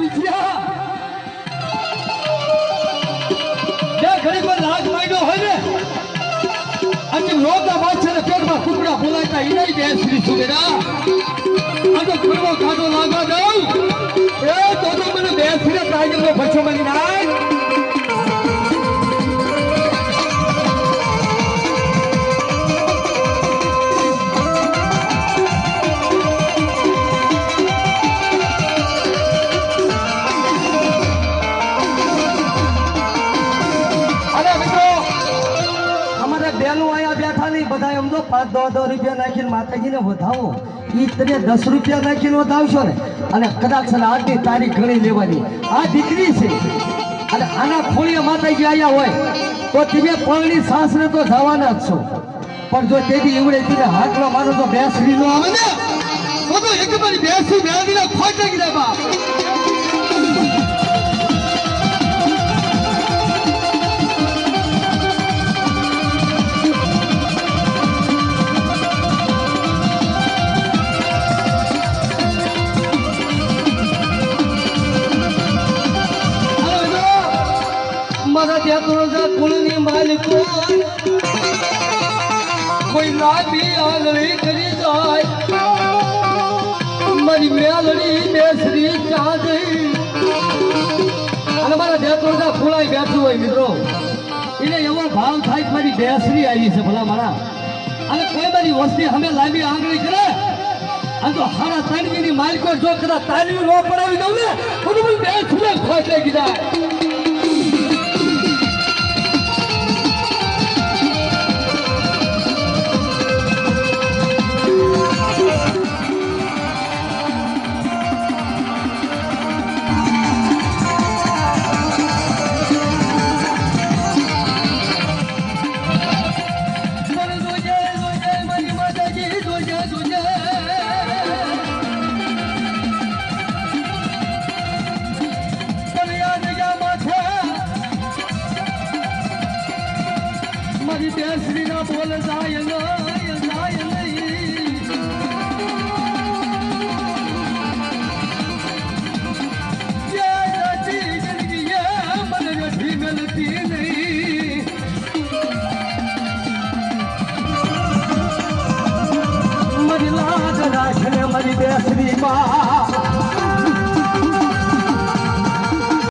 વિદ્યા જ્યાં ઘડી પર રાગ માંડ્યો હોય ને અને લોતા બાદશાહ પેટમાં કુકડા બોલાતા ઈરાઈ દે શ્રી સુબેરા અને ફરવો કાઢો લાગવા દઉં. એ, તો મને બે શ્રી તાજનો ભસો બની ના બેનું અહીંયા બેઠા નહીં. બધા એમ તો પાંચ દો દો રૂપિયા નાખીને માતાજીને વધાવો. ઈ તમે દસ રૂપિયા નાખીને વધાવશો ને, અને કદાચ આજની તારીખ ઘણી લેવાની. આ દીકરી છે. અને આના ખોળીએ માતાજી આવ્યા હોય, તો તમે પગની સાસરે તો જવાના જ છો. પણ જો તેથી એવડે તમે હાથમાં માનો તો બેસડી નો આવે ને. તો તો એક મારી બેસી મેળવીને ખોટ લાગી જાય બાપ. મારા કુળની માલિકો કોઈ લાંબી આંગળી કરી જાય. મારી મેલડી બેસરી ચાંદી. અને મારા તો ફૂલાઈ બેઠું હોય મિત્રો. એને એવો ભાવ થાય મારી બેસરી આવી છે ભલા મારા. અને કોઈ મારી વસ્તી અમે લાંબી આંગળી કરે, અને તો હારા તાનવીની માલિકો જો કદાચ તાનવી નો પડાવી દઉં ને મને બેસરી ખોટ લાગી જાય મારી બેસરી ના બોલ જાય જાય મારી લાજ રાખને મારી બેસરી માં.